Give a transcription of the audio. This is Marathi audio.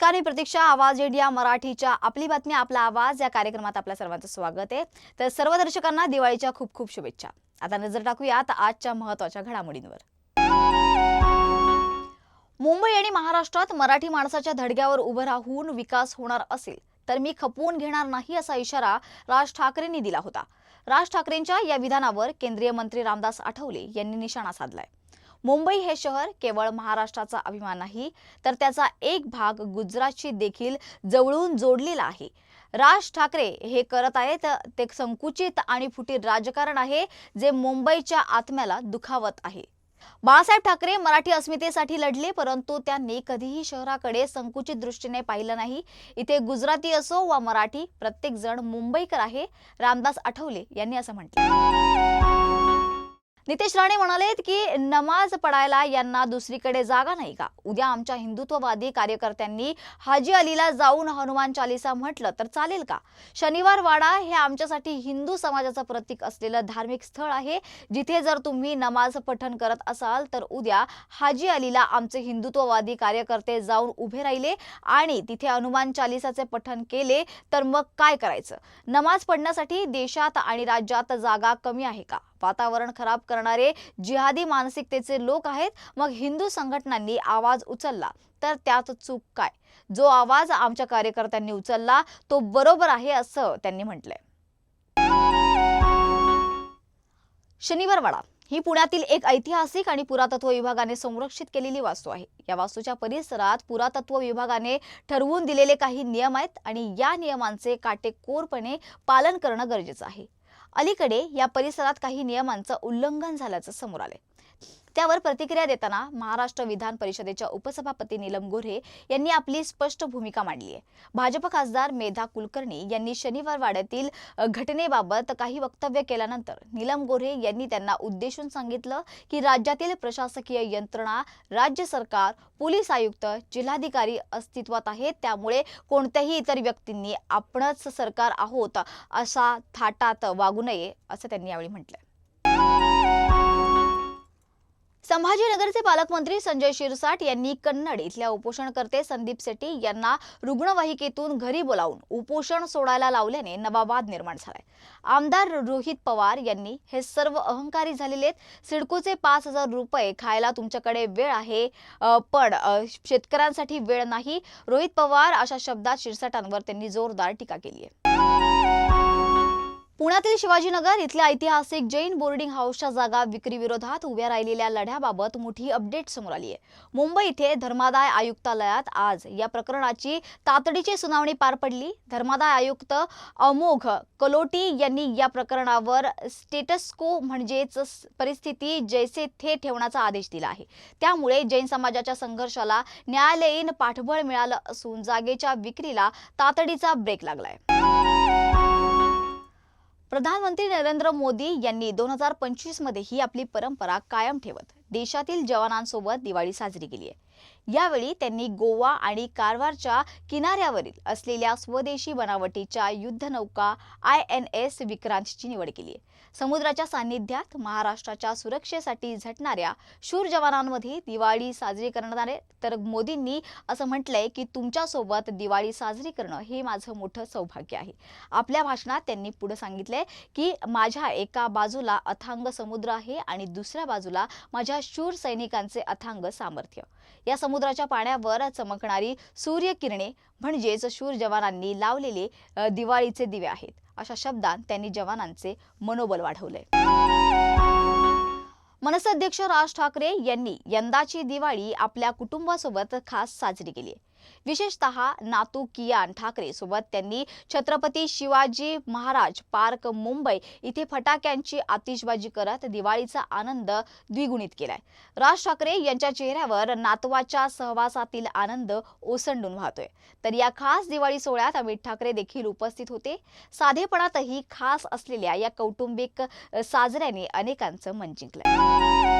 नमस्कार मी प्रतीक्षा आवाज इंडिया मराठीच्या आपली बातमी आपला आवाज. या कार्यक्रमात आपल्या सर्वांचं स्वागत आहे. तर सर्व दर्शकांना दिवाळीच्या खूप खूप शुभेच्छा. आता नजर टाकूयात आजच्या महत्त्वाच्या घडामोडींवर. मुंबई आणि महाराष्ट्रात मराठी माणसाच्या धडग्यावर उभं राहून विकास होणार असेल तर मी खपवून घेणार नाही असा इशारा राज ठाकरेंनी दिला होता. राज ठाकरेंच्या या विधानावर केंद्रीय मंत्री रामदास आठवले यांनी निशाणा साधलाय. मुंबई हे शहर केवळ महाराष्ट्राचा अभिमान नाही तर त्याचा एक भाग गुजरातशी देखील जवळून जोडलेला आहे. राज ठाकरे हे करत आहेत ते संकुचित आणि फुटीर राजकारण आहे जे मुंबईच्या आत्म्याला दुखावत आहे. बाळासाहेब ठाकरे मराठी अस्मितेसाठी लढले परंतु त्यांनी कधीही शहराकडे संकुचित दृष्टीने पाहिलं नाही. इथे गुजराती असो वा मराठी प्रत्येक जण मुंबईकर आहे रामदास आठवले यांनी असं म्हटलं. नितेश राणे म्हणालेत की नमाज पडायला यांना दुसरीकडे जागा नाही का? उद्या आमच्या हिंदुत्ववादी कार्यकर्त्यांनी हाजी अलीला जाऊन हनुमान चालिसा म्हटलं तर चालेल का? शनिवार वाडा हे आमच्यासाठी हिंदू समाजाचं प्रतीक असलेलं धार्मिक स्थळ आहे. जिथे जर तुम्ही नमाज पठण करत असाल तर उद्या हाजी अलीला आमचे हिंदुत्ववादी कार्यकर्ते जाऊन उभे राहिले आणि तिथे हनुमान चालिसाचे पठण केले तर मग काय करायचं? नमाज पडण्यासाठी देशात आणि राज्यात जागा कमी आहे का? वातावरण खराब करणारे जिहादी मानसिकतेचे लोक आहेत. मग हिंदू संघटनांनी आवाज उचलला. तर त्यात चूक काय? जो आवाज आमच्या कार्यकर्त्यांनी उचलला तो बरोबर आहे असं त्यांनी म्हटलंय. शनिवारवाडा ही पुण्यातील एक ऐतिहासिक आणि पुरातत्व विभागाने संरक्षित केलेली वास्तू आहे. या वास्तूच्या परिसरात पुरातत्व विभागाने ठरवून दिलेले काही नियम आहेत आणि या नियमांचे काटेकोरपणे पालन करणं गरजेचं आहे. अलीकडे या परिसरात काही नियमांचं उल्लंघन झाल्याचं समोर आलंय. त्यावर प्रतिक्रिया देताना महाराष्ट्र विधान परिषदेच्या उपसभापती नीलम गोऱ्हे यांनी आपली स्पष्ट भूमिका मांडली आहे. भाजप खासदार मेधा कुलकर्णी यांनी शनिवार वाड्यातील घटनेबाबत काही वक्तव्य केल्यानंतर नीलम गोऱ्हे यांनी त्यांना उद्देशून सांगितलं की राज्यातील प्रशासकीय यंत्रणा राज्य सरकार पोलीस आयुक्त जिल्हाधिकारी अस्तित्वात आहेत. त्यामुळे कोणत्याही इतर व्यक्तींनी आपणच सरकार आहोत असा थाटात वागू नये असं त्यांनी यावेळी म्हटलं संभाजीनगरचे पालकमंत्री संजय शिरसाट यांनी कन्नड इथल्या उपोषणकर्ते संदीप शेट्टी यांना रुग्णवाहिकेतून घरी बोलावून उपोषण सोडायला लावल्याने नवाबाद निर्माण झालाय. आमदार रोहित पवार यांनी हे सर्व अहंकारी झालेले आहेत. सिडकोचे पाच हजार रुपये खायला तुमच्याकडे वेळ आहे पण शेतकऱ्यांसाठी वेळ नाही. रोहित पवार अशा शब्दात शिरसाटांवर त्यांनी जोरदार टीका केली आहे. पुण्यातील शिवाजीनगर इथल्या ऐतिहासिक जैन बोर्डिंग हाऊसच्या जागा विक्री विरोधात उभ्या राहिलेल्या लढ्याबाबत मोठी अपडेट समोर आली आहे. मुंबई इथे धर्मादाय आयुक्तालयात आज या प्रकरणाची तातडीची सुनावणी पार पडली. धर्मादाय आयुक्त अमोघ कलोटी यांनी या प्रकरणावर स्टेटस्को म्हणजेच परिस्थिती जैसे थे ठेवण्याचा आदेश दिला आहे. त्यामुळे जैन समाजाच्या संघर्षाला न्यायालयीन पाठबळ मिळालं असून जागेच्या विक्रीला तातडीचा ब्रेक लागलाय. प्रधानमंत्री नरेंद्र मोदी यांनी दोन हजार पंचवीसमध्ये ही आपली परंपरा कायम ठेवत देशातील जवानांसोबत दिवाळी साजरी केली आहे. यावेळी त्यांनी गोवा आणि कारवारच्या किनाऱ्यावरील असलेल्या स्वदेशी बनावटीच्या युद्धनौका आय एन एस विक्रांतची निवड केली आहे. समुद्राच्या सान्निध्यात महाराष्ट्राच्या सुरक्षेसाठी झटणाऱ्या शूर जवानांमध्ये दिवाळी साजरी करणारे तर मोदींनी असं म्हटलंय की तुमच्यासोबत दिवाळी साजरी करणं हे माझं मोठं सौभाग्य आहे. आपल्या भाषणात त्यांनी पुढे सांगितलंय की माझ्या एका बाजूला अथांग समुद्र आहे आणि दुसऱ्या बाजूला माझ्या शूर सैनिकांचे अथांग सामर्थ्य. या समुद्राच्या पाण्यावर चमकणारी सूर्यकिरणे म्हणजेच शूर जवानांनी लावलेले दिवाळीचे दिवे आहेत. अशा शब्दात त्यांनी जवानांचे मनोबल वाढवले. मनसे अध्यक्ष राज ठाकरे यांनी यंदाची दिवाळी आपल्या कुटुंबासोबत खास साजरी केली आहे. विशेषतः नातू कियान ठाकरे सोबत त्यांनी छत्रपती शिवाजी महाराज पार्क मुंबई इथे फटाक्यांची आतिषबाजी करत दिवाळीचा आनंद द्विगुणित केलाय. राज ठाकरे यांच्या चेहऱ्यावर नातवाच्या सहवासातील आनंद ओसंडून वाहतोय. तर या खास दिवाळी सोहळ्यात अमित ठाकरे देखील उपस्थित होते. साधेपणातही खास असलेल्या या कौटुंबिक साजऱ्याने अनेकांचं मन जिंकलंय.